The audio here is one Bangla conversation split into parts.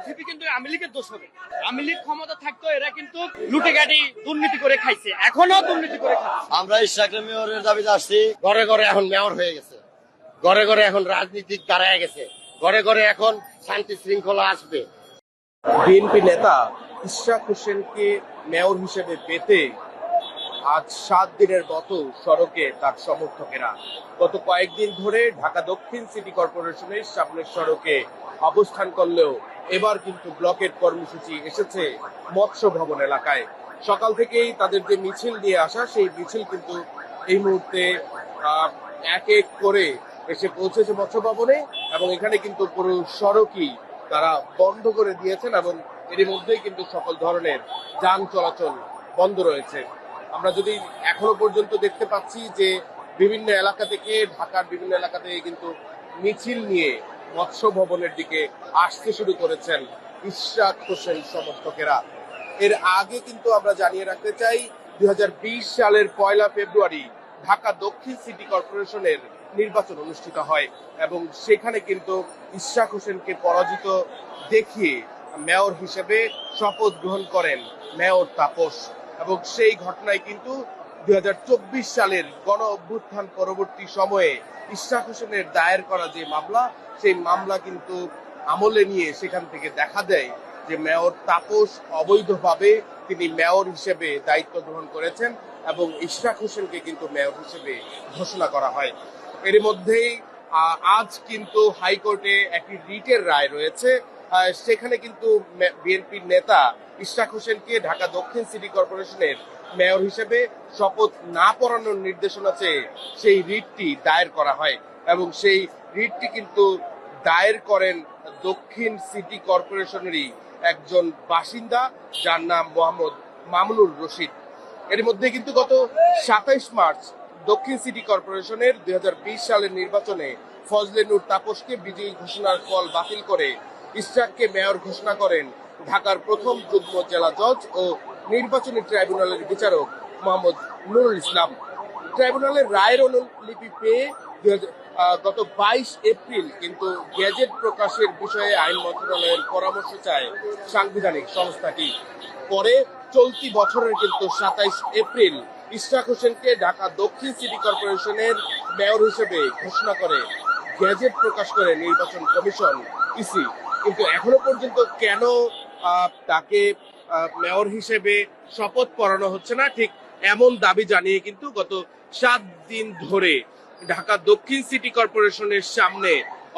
এনসিপি কিন্তু আওয়ামী লীগের দোষ হবে। আওয়ামী লীগ ক্ষমতা থাকতো এরা কিন্তু লুটে গাড়ি দুর্নীতি করে খাইছে। এখনও দুর্নীতি করে খাচ্ছে। আমরা ইসরাকের মেয়রের দাবিতে আসছি। ঘরে ঘরে এখন মেয়র হয়ে গেছে। ঘরে ঘরে এখন রাজনীতিক দাঁড়ায় গেছে। ঘরে ঘরে এখন শান্তি শৃঙ্খলা আসবে। বিএনপি নেতা ইশরাক হোসেনকে মেয়র হিসেবে পেতে আজ সাত দিনের মতো সড়কে তার সমর্থকেরা। গত কয়েকদিন ধরে ঢাকা দক্ষিণ সিটি কর্পোরেশনের সামনের সড়কে অবস্থান করলেও এবার কিন্তু ব্লকের কর্মসূচি এসেছে মৎস্য ভবন এলাকায়। সকাল থেকেই তাদের যে মিছিল নিয়ে আসা, সেই মিছিল কিন্তু এই মুহূর্তে এক এক করে এসে পৌঁছেছে মৎস্য ভবনে এবং এখানে কিন্তু পুরো সড়কই তারা বন্ধ করে দিয়েছেন এবং এর মধ্যেই কিন্তু সকল ধরনের যান চলাচল বন্ধ রয়েছে। আমরা যদি এখনও পর্যন্ত দেখতে পাচ্ছি যে বিভিন্ন এলাকা থেকে, ঢাকার বিভিন্ন এলাকা থেকে কিন্তু মিছিল নিয়ে মৎস্য ভবনের দিকে আসতে শুরু করেছেন ইশরাক হোসেন সমর্থকেরা। এর আগে কিন্তু আমরা জানিয়ে রাখতে চাই, দুই হাজার বিশ সালের পয়লা ফেব্রুয়ারি ঢাকা দক্ষিণ সিটি কর্পোরেশনের নির্বাচন অনুষ্ঠিত হয় এবং সেখানে কিন্তু ইশরাক হোসেনকে পরাজিত দেখিয়ে মেয়র হিসেবে শপথ গ্রহণ করেন মেয়র তাপস। এবং সেই ঘটনায় কিন্তু দুই হাজার চব্বিশ সালের গণ অভ্যুত্থান পরবর্তী সময়ে ইশরাক হোসেনের দায়ের করা যে মামলা, সেই মামলা কিন্তু আমলে নিয়ে সেখান থেকে দেখা দেয় যে মেয়র তাপস অবৈধভাবে তিনি মেয়র হিসেবে দায়িত্ব গ্রহণ করেছেন এবং ইশরাক হোসেনকে কিন্তু মেয়র হিসেবে ঘোষণা করা হয়। এর মধ্যেই আজ কিন্তু হাইকোর্টে একটি রিটের রায় রয়েছে। সেখানে কিন্তু বিএনপির নেতা ইশরাক হোসেনকে ঢাকা দক্ষিণ সিটি কর্পোরেশনের মেয়র হিসেবে শপথ না পড়ানোর নির্দেশনা চেয়ে সেই রিটটি দায়ের করা হয় এবং সেই রিটটি কিন্তু দায়ের করেন দক্ষিণ সিটি কর্পোরেশনেরই একজন বাসিন্দা, যার নাম মোহাম্মদ মামুনুর রশিদ। এর মধ্যে কিন্তু গত সাতাইশ মার্চ দক্ষিণ সিটি কর্পোরেশনের দুই হাজার বিশ সালের নির্বাচনে ফজলে নূর তাপসকে বিজয়ী ঘোষণার ফল বাতিল করে ইশরাককে মেয়র ঘোষণা করেন ঢাকার প্রথম যুগ্ম জেলা জজ ও নির্বাচনী ট্রাইব্যুনালের বিচারক মোহাম্মদ নুরুল ইসলাম। ট্রাইব্যুনালের রায়ের অনুলিপি পেয়ে গত বাইশ এপ্রিল কিন্তু গেজেট প্রকাশের বিষয়ে আইন মন্ত্রণালয়ের পরামর্শ চায় সাংবিধানিক সংস্থাটি। পরে চলতি বছরের কিন্তু সাতাইশ এপ্রিল ইশরাক হোসেনকে ঢাকা দক্ষিণ সিটি কর্পোরেশনের মেয়র হিসেবে ঘোষণা করে গেজেট প্রকাশ করে নির্বাচন কমিশন, ইসি। কিন্তু এখনও পর্যন্ত কেন তাকে মেয়র হিসেবে শপথ পড়ানো হচ্ছে না। ঠিক এমন দাবি জানিয়ে কিন্তু গত সাত দিন ধরে ঢাকা দক্ষিণ সিটি কর্পোরেশনের সামনে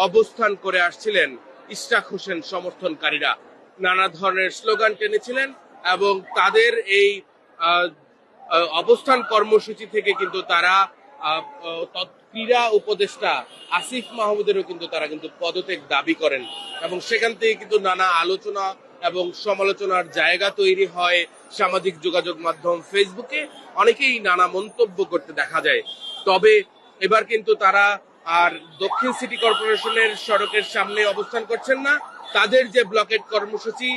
অবস্থান করে আসছিলেন ইশরাক হোসেন সমর্থনকারীরা। নানা ধরনের স্লোগান টেনেছিলেন এবং তাদের এই অবস্থান কর্মসূচি থেকে কিন্তু তারা ক্রীড়া উপদেষ্টা আসিফ মাহমুদেরও কিন্তু তারা কিন্তু পদত্যাগ দাবি করেন। এবং সেখান থেকে কিন্তু নানা আলোচনা এবং সমালোচনার জায়গা তৈরি হয় সামাজিক যোগাযোগ মাধ্যম ফেসবুকে। অনেকেই নানা মন্তব্য করতে দেখা যায়। তবে এবার কিন্তু তারা আর দক্ষিণ সিটি কর্পোরেশনের সড়কের সামনে অবস্থান করছেন না। তাদের যে ব্লকেট কর্মসূচি,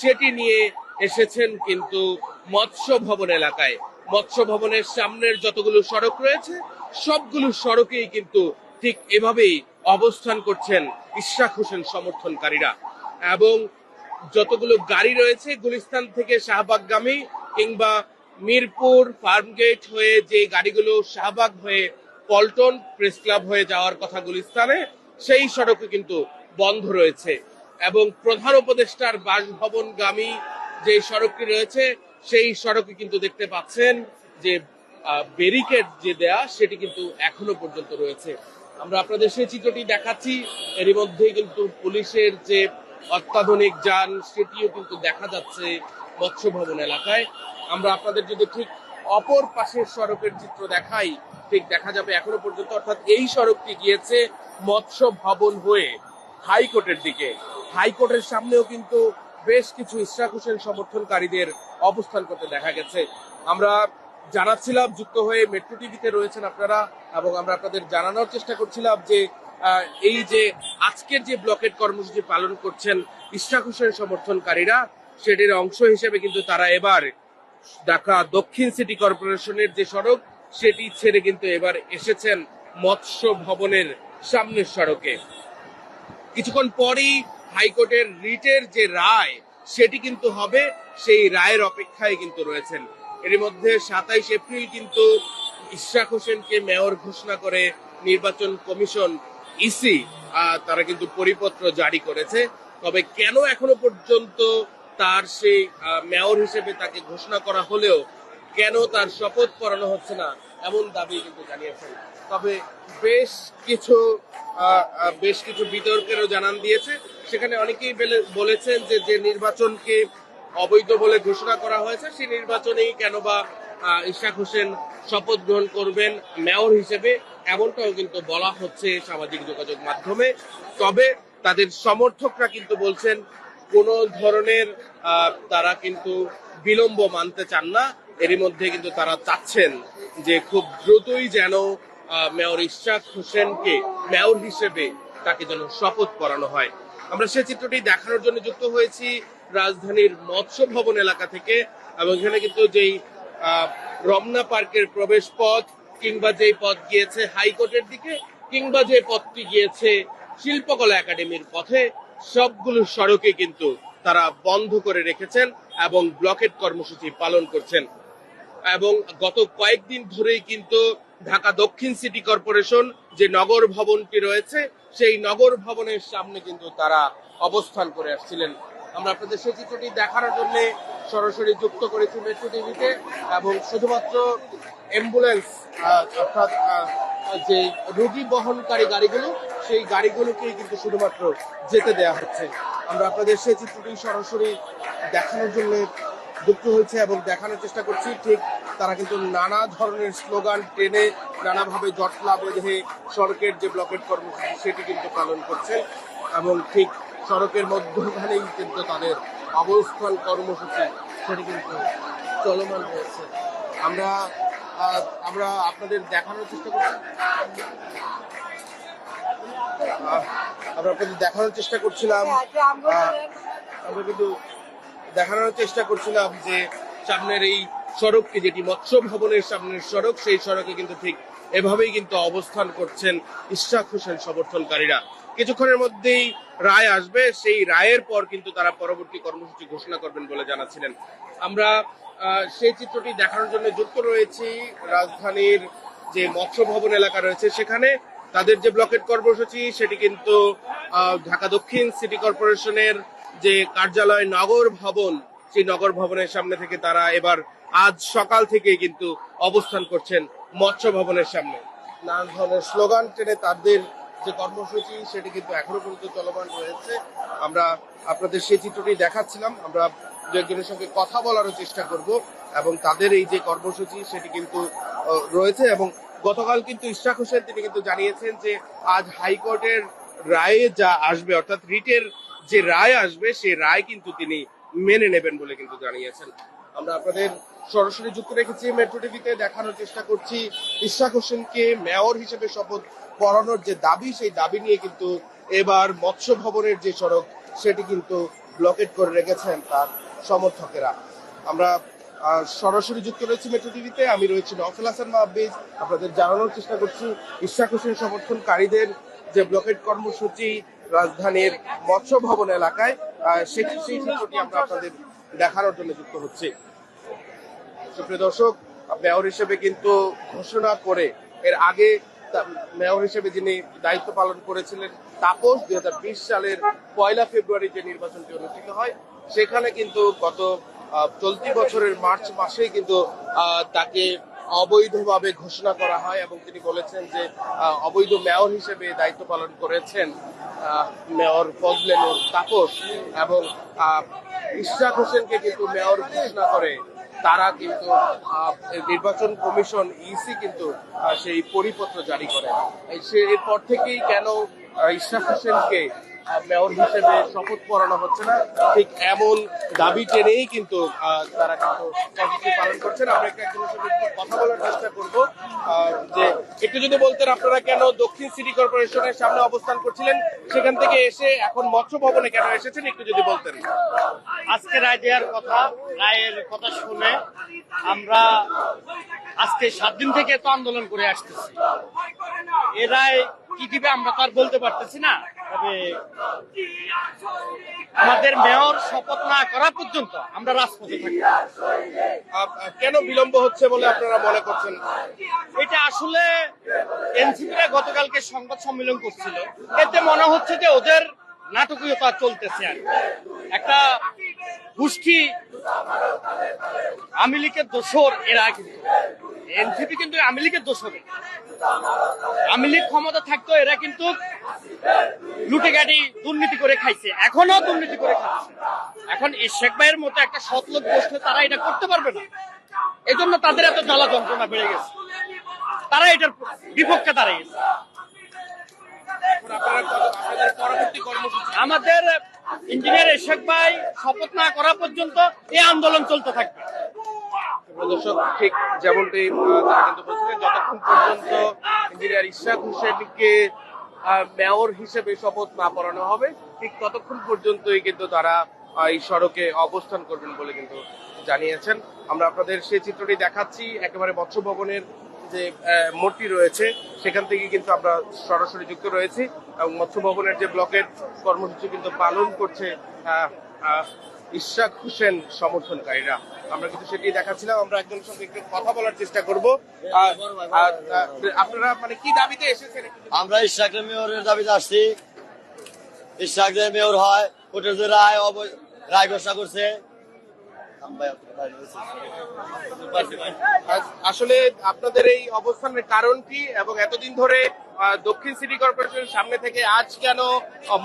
সেটি নিয়ে এসেছেন কিন্তু মৎস্য ভবন এলাকায়। মৎস্য ভবনের সামনের যতগুলো সড়ক রয়েছে, সবগুলো সড়কেই কিন্তু ঠিক এভাবেই অবস্থান করছেন ইশরাক হোসেন সমর্থনকারীরা। এবং যতগুলো গাড়ি রয়েছে গুলিস্তান থেকে শাহবাগগামী কিংবা মিরপুর, ফার্মগেট হয়ে যে গাড়িগুলো শাহবাগ হয়ে পল্টন প্রেস ক্লাব হয়ে যাওয়ার কথা গুলিস্তানে, সেই সড়কে কিন্তু বন্ধ রয়েছে। এবং প্রধান উপদেষ্টার বাসভবনগামী যে সড়কটি রয়েছে, সেই সড়কে কিন্তু দেখতে পাচ্ছেন যে ব্যারিকেড যে দেয়া, সেটি কিন্তু এখনও পর্যন্ত রয়েছে। আমরা আপনাদের সেই চিত্রটি দেখাচ্ছি। এরই মধ্যেই কিন্তু পুলিশের যে অত্যাধুনিক যান, সেটিও কিন্তু দেখা যাচ্ছে মৎস্য ভবন এলাকায়। আমরা আপনাদের যদি ঠিক অপর পাশের সড়কের চিত্র দেখাই, ঠিক দেখা যাবে এখনও পর্যন্ত, অর্থাৎ এই সড়কটি গিয়েছে মৎস্য ভবন হয়ে হাইকোর্টের দিকে। হাইকোর্টের সামনেও কিন্তু বেশ কিছু ইশরাক হোসেন সমর্থনকারীদের অবস্থান করতে দেখা গেছে। আমরা জানাচ্ছিলাম, যুক্ত হয়ে মেট্রো টিভিতে রয়েছেন আপনারা, এবং আমরা আপনাদের জানানোর চেষ্টা করছিলাম যে এই যে আজকের যে ব্লকেট কর্মসূচি পালন করছেন ইশরাক হোসেন সমর্থনকারীরা, সেটির অংশ হিসেবে কিন্তু তারা এবার ঢাকা দক্ষিণ সিটি কর্পোরেশনের যে সড়ক, সেটি ছেড়ে কিন্তু এবার এসেছেন মৎস্য ভবনের সামনের সড়কে। কিছুক্ষণ পরেই হাইকোর্টের রিটের যে রায়, সেটি কিন্তু হবে, সেই রায়ের অপেক্ষায় কিন্তু রয়েছেন। এর মধ্যে সাতাইশ এপ্রিল কিন্তু ইশরাক হোসেনকে মেয়র ঘোষণা করে নির্বাচন কমিশন ইসি তারা কিন্তু পরিপত্র জারি করেছে। তবে কেন এখনও পর্যন্ত তার সেই মেয়র হিসেবে তাকে ঘোষণা করা হলেও কেন তার শপথ পড়ানো হচ্ছে না, এমন দাবি কিন্তু জানিয়েছেন। তবে বেশ কিছু বেশ কিছু বিতর্কেরও জানান দিয়েছে। সেখানে অনেকেই বেলে- বলেছেন যে যে নির্বাচনকে অবৈধ বলে ঘোষণা করা হয়েছে, সেই নির্বাচনেই কেন বা ইশাক হোসেন শপথ গ্রহণ করবেন মেয়র হিসেবে। এমনটাও কিন্তু বলা হচ্ছে সামাজিক যোগাযোগ মাধ্যমে। তবে তাদের সমর্থকরা কিন্তু বলছেন, কোন ধরনের তারা কিন্তু বিলম্ব মানতে চান না। এরই মধ্যে কিন্তু তারা চাচ্ছেন যে খুব দ্রুতই যেন মেয়র ইশাক হোসেনকে মেয়র হিসেবে তাকে যেন শপথ করানো হয়। আমরা সে চিত্রটি দেখানোর জন্য যুক্ত হয়েছি রাজধানীর মৎস্য ভবন এলাকা থেকে এবং এখানে কিন্তু যেই রমনা পার্কের প্রবেশ পথ কিংবা যেই পথ গিয়েছে হাইকোর্টের দিকে, কিংবা যে পথটি গিয়েছে শিল্পকলা একাডেমির পথে, সবগুলো সড়কে কিন্তু তারা বন্ধ করে রেখেছেন এবং ব্লকেট কর্মসূচি পালন করছেন। এবং গত কয়েকদিন ধরেই কিন্তু ঢাকা দক্ষিণ সিটি কর্পোরেশন যে নগর ভবনটি রয়েছে, সেই নগর ভবনের সামনে কিন্তু তারা অবস্থান করে আসছিলেন। আমরা আপনাদের সেই চিত্রটি দেখানোর জন্য সরাসরি যুক্ত করেছি মেট্রো টিভিতে এবং শুধুমাত্র অ্যাম্বুলেন্স অর্থাৎ যে রোগী বহনকারী গাড়িগুলো, সেই গাড়িগুলোকেই কিন্তু শুধুমাত্র যেতে দেয়া হচ্ছে। আমরা আপনাদের সেই চিত্রটি সরাসরি দেখানোর জন্য যুক্ত হয়েছে এবং দেখানোর চেষ্টা করছি। ঠিক তারা কিন্তু নানা ধরনের স্লোগান টেনে নানাভাবে জটলা বেঁধে সড়কের যে ব্লকেট কর্মসূচি, সেটি কিন্তু পালন করছে এবং ঠিক সড়কের মধ্যখানেই কিন্তু তাদের অবস্থান, কর্মসূচি, সেটি কিন্তু চলমান রয়েছে। আমরা আমরা আপনাদের দেখানোর চেষ্টা করছি। আমরা আপনাদের দেখানোর চেষ্টা করছিলাম। আমরা কিন্তু দেখানোর চেষ্টা করছিলাম যে সামনের এই সড়কটি, যেটি মৎস্য ভবনের সামনের সড়ক, সেই সড়কে কিন্তু ঠিক এভাবেই কিন্তু অবস্থান করছেন ইশাক হোসেন সমর্থনকারীরা। কিছুক্ষণের মধ্যেই রায় আসবে। সেই রায়ের পর কিন্তু তারা পরবর্তী কর্মসূচি ঘোষণা করবেন বলে জানাচ্ছিলেন। আমরা সেই চিত্রটি দেখানোর জন্য যুক্ত রয়েছি রাজধানীর যে মৎস্য ভবন এলাকা রয়েছে, সেখানে তাদের যে ব্লকেট কর্মসূচি, সেটি কিন্তু ঢাকা দক্ষিণ সিটি কর্পোরেশনের যে কার্যালয় নগর ভবন, সেই নগর ভবনের সামনে থেকে তারা এবার আজ সকাল থেকে কিন্তু অবস্থান করছেন মৎস্য ভবনের সামনে। নানা ধরনের স্লোগান টেনে তাদের যে কর্মসূচি, সেটি কিন্তু এখনও পর্যন্ত চলমান রয়েছে। আমরা আপনাদের সেই চিত্রটি দেখাচ্ছিলাম, আমরা দু সঙ্গে কথা বলারও চেষ্টা করব এবং তাদের এই যে কর্মসূচি সেটি কিন্তু রয়েছে এবং গতকাল কিন্তু ইশরাক হোসেন তিনি কিন্তু জানিয়েছেন যে আজ হাইকোর্টের রায়ে যা আসবে, অর্থাৎ রিটের যে রায় আসবে, সেই রায় কিন্তু তিনি মেনে নেবেন বলে কিন্তু জানিয়েছেন। আমরা আপনাদের সরাসরি যুক্ত রেখেছি, মেট্রো টিভিতে দেখানোর চেষ্টা করছি ইশরাক হোসেনকে মেয়র হিসেবে শপথ পড়ানোর যে দাবি, সেই দাবি নিয়ে কিন্তু এবার মৎস্য ভবনের যে সড়ক, সেটি কিন্তু ব্লকেট করে রেখেছেন তার সমর্থকেরা। আমরা সরাসরি যুক্ত রয়েছি মেট্রো টিভিতে আমি রয়েছি নফল হাসান মাহবিজ আপনাদের জানানোর চেষ্টা করছি, ইশাক হোসেন সমর্থনকারীদের যে ব্লকেট কর্মসূচি রাজধানীর মৎস্য ভবন এলাকায় সেই চিত্রটি আমরা আপনাদের দেখানোর জন্য যুক্ত হচ্ছি। সুপ্রিয় দর্শক মেয়র হিসেবে কিন্তু ঘোষণা করে এর আগে মেয়র হিসেবে যিনি দায়িত্ব পালন করেছিলেন তাপস দুই হাজার বিশ সালের পয়লা ফেব্রুয়ারি যে নির্বাচনটি অনুষ্ঠিত হয়, সেখানে কিন্তু গত চলতি বছরের মার্চ মাসেই কিন্তু তাকে অবৈধভাবে ঘোষণা করা হয় এবং তিনি বলেছেন যে অবৈধ মেয়র হিসেবে দায়িত্ব পালন করেছেন মেয়র ফজলেনুর তাপস এবং ইশরাক হোসেনকে কিন্তু মেয়র ঘোষণা করে তারা কিন্তু নির্বাচন কমিশন ইসি কিন্তু আহ, সেই পরিপত্র জারি করে। এরপর থেকেই কেন আহ, ইশরাক হোসেনকে মেয়র হিসেবে শপথ পড়ানো হচ্ছে না। ঠিক এমন দাবি টেনেই কিন্তু তারা কিন্তু কর্মসূচি পালন করছেন। আমরা একজনের সঙ্গে একটু কথা বলার চেষ্টা করব। যে একটু যদি বলতেন আপনারা কেন দক্ষিণ সিটি কর্পোরেশনের সামনে অবস্থান করছিলেন? সেখান থেকে এসে এখন মৎস্য ভবনে কেন এসেছেন? একটু যদি বলতেন। আজকে রায় দেওয়ার কথা, রায়ের কথা শুনে আমরা আজকে সাত দিন থেকে তো আন্দোলন করে আসতেছি। এ রায় কি দিবে আমরা তার বলতে পারতেছি না। আমাদের মেয়র শপথ না করা পর্যন্ত আমরা রাজপথে আহ, কেন বিলম্ব হচ্ছে বলে আপনারা মনে করছেন? এটা আসলে এনসিপিরা গতকালকে সংবাদ সম্মেলন করছিল। এতে মনে হচ্ছে যে ওদের নাটকীয়তা চলতেছে আর একটা গোষ্ঠী আওয়ামী লীগের দোষর এরা কিন্তু। এনসিপি কিন্তু আওয়ামী লীগের দোষর আওয়ামী লীগ ক্ষমতা থাকতো এরা কিন্তু লুটে গাড়ি দুর্নীতি করে খাইছে এখনও দুর্নীতি করে খাচ্ছে। এখন এই শেখ ভাইয়ের মতো একটা সৎলোক বসলে তারা এটা করতে পারবে না। এই জন্য তাদের এত জ্বালা যন্ত্রণা বেড়ে গেছে। তারা এটার বিপক্ষে দাঁড়িয়েছে। আমাদের ইঞ্জিনিয়ার এশেক ভাই শপথ না করা পর্যন্ত এই আন্দোলন চলতে থাকবে। দর্শক, ঠিক যেমনটি তারা কিন্তু বলছিলেন, যতক্ষণ পর্যন্ত ইঞ্জিনিয়ার ইশাক হোসেনকে মেয়র হিসেবে শপথ না পড়ানো হবে। ঠিক ততক্ষণ পর্যন্তই কিন্তু তারা এই সড়কে অবস্থান করবেন বলে কিন্তু জানিয়েছেন। আমরা আপনাদের সেই চিত্রটি দেখাচ্ছি। একেবারে মৎস্য ভবনের যে মোড়টি রয়েছে, সেখান থেকে কিন্তু আমরা সরাসরি যুক্ত রয়েছি। এবং মৎস্য ভবনের যে ব্লকের কর্মসূচি কিন্তু পালন করছে ইশাক হোসেন সমর্থনকারীরা। আমরা কিন্তু সেটি দেখাচ্ছিলাম আমরা একজনের সঙ্গে একটু কথা বলার চেষ্টা করব। আর আপনারা মানে কি দাবিতে এসেছেন আমরা ইশাকের মেয়রের দাবিতে আসছি। ইশাকের মেয়র হয় কোর্টের যে রায় রায় ঘোষণা করছে। আসলে আপনাদের এই অবস্থানের কারণ কি এবং এতদিন ধরে দক্ষিণ সিটি কর্পোরেশনের সামনে থেকে আজ কেন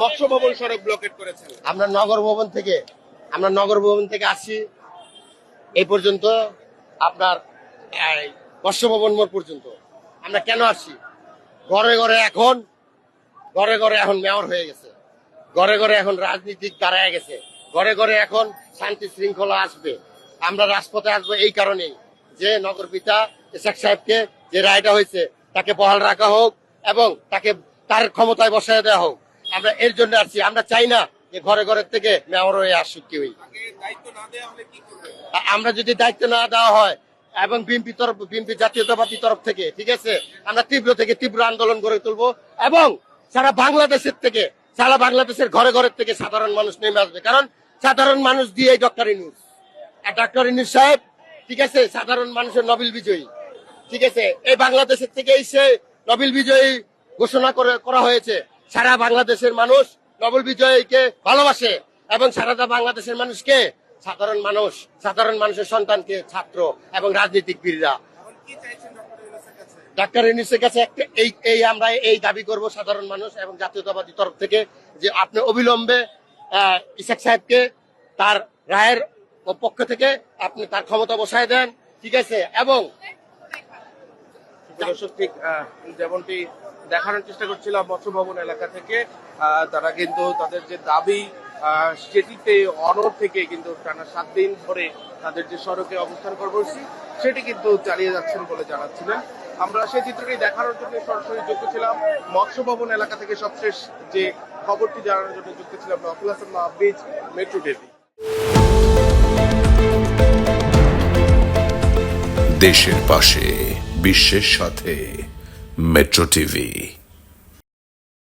মৎস্য ভবন সড়ক ব্লকেট করেছেন? আমরা নগর ভবন থেকে আমরা নগর ভবন থেকে আসছি। এই পর্যন্ত আপনার বর্ষভবন বর্ষ মোড় পর্যন্ত। আমরা কেন আসছি? ঘরে ঘরে এখন, ঘরে ঘরে এখন মেয়র হয়ে গেছে। ঘরে ঘরে এখন রাজনীতিক দাঁড়ায় গেছে। ঘরে ঘরে এখন শান্তি শৃঙ্খলা আসবে। আমরা রাজপথে আসব এই কারণেই যে নগর পিতা শেখ সাহেবকে যে রায়টা হয়েছে, তাকে বহাল রাখা হোক এবং তাকে, তার ক্ষমতায় বসায় দেওয়া হোক। আমরা এর জন্য আসছি। আমরা চাই না যে ঘরে ঘরে থেকে মেয়র হয়ে আসুক কেউই। আমরা যদি দায়িত্ব না দেওয়া হয় এবং বিএনপি তরফ, বিএনপি জাতীয়তাবাদী তরফ থেকে, ঠিক আছে? আমরা তীব্র থেকে তীব্র আন্দোলন গড়ে তুলবো এবং সারা বাংলাদেশের থেকে, সারা বাংলাদেশের ঘরে ঘরে থেকে সাধারণ মানুষ নেমে আসবে। কারণ সাধারণ মানুষ দিয়ে ডক্টর ইনুস। ডক্টর ইনুস সাহেব, ঠিক আছে? সাধারণ মানুষের নবিল বিজয়ী। ঠিক আছে? এই বাংলাদেশের থেকে সে নবিল বিজয়ী ঘোষণা করা হয়েছে। সারা বাংলাদেশের মানুষ নবল বিজয়ীকে ভালোবাসে এবং সারা বাংলাদেশের মানুষকে সাধারণ মানুষ, সাধারণ মানুষের সন্তানকে ছাত্র এবং রাজনীতিকবিদরা এখন কি চাইছেন ডক্টর ইউনুসের কাছে ডাক্তার ইউনিসের কাছে এই এই আমরা এই দাবি করব সাধারণ মানুষ এবং জাতীয়তাবাদী তরফ থেকে যে আপনি অবিলম্বে ইসাক সাহেবকে তার রায়ের পক্ষ থেকে আপনি তার ক্ষমতা বসায় দেন, ঠিক আছে? এবং যেমনটি দেখানোর চেষ্টা করছিলাম মৎস্য ভবন এলাকা থেকে। তারা কিন্তু তাদের যে দাবি সেটিতে অনর থেকে কিন্তু টানা সাত দিন ধরে তাদের যে সড়কে অবস্থান কর্মসূচি, সেটি কিন্তু চালিয়ে যাচ্ছেন বলে জানাচ্ছিলেন। আমরা সেই চিত্রটি দেখানোর জন্য সরাসরি যুক্ত ছিলাম। মৎস্য ভবন এলাকা থেকে সবশেষ যে খবরটি জানানোর জন্য যুক্ত ছিলাম নকুল হাসান মাহবিজ মেট্রো টিভি দেশের পাশে, বিশ্বের সাথে। Metro TV